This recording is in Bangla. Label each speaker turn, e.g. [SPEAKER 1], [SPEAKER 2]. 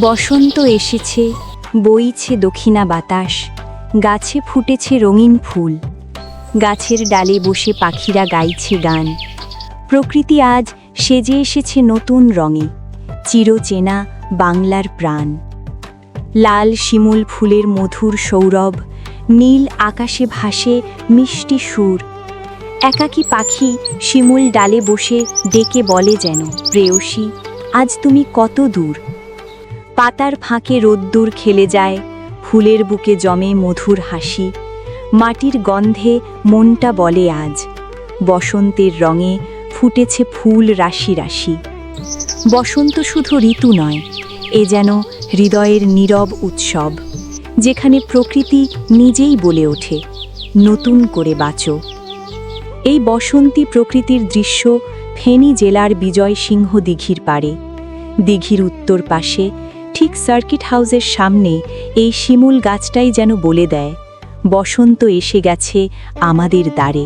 [SPEAKER 1] বসন্ত এসেছে, বইছে দক্ষিণা বাতাস, গাছে ফুটেছে রঙিন ফুল। গাছের ডালে বসে পাখিরা গাইছে গান। প্রকৃতি আজ সেজে এসেছে নতুন রঙে, চিরচেনা বাংলার প্রাণ। লাল শিমুল ফুলের মধুর সৌরভ, নীল আকাশে ভাসে মিষ্টি সুর। একাকী পাখি শিমুল ডালে বসে ডেকে বলে যেন, প্রেয়সী, আজ তুমি কত দূর? পাতার ফাঁকে রোদ্দুর খেলে যায়, ফুলের বুকে জমে মধুর হাসি। মাটির গন্ধে মনটা বলে আজ, বসন্তের রঙে ফুটেছে ফুল রাশি রাশি। বসন্ত শুধু ঋতু নয়, এ যেন হৃদয়ের নীরব উৎসব, যেখানে প্রকৃতি নিজেই বলে ওঠে, নতুন করে বাঁচো। এই বসন্তী প্রকৃতির দৃশ্য ফেনী জেলার বিজয় সিংহ দিঘির পাড়ে, দিঘির উত্তর পাশে ঠিক সার্কিট হাউসের সামনে এই শিমুল গাছটাই যেন বলে দেয়, বসন্ত এসে গেছে আমাদের দ্বারে।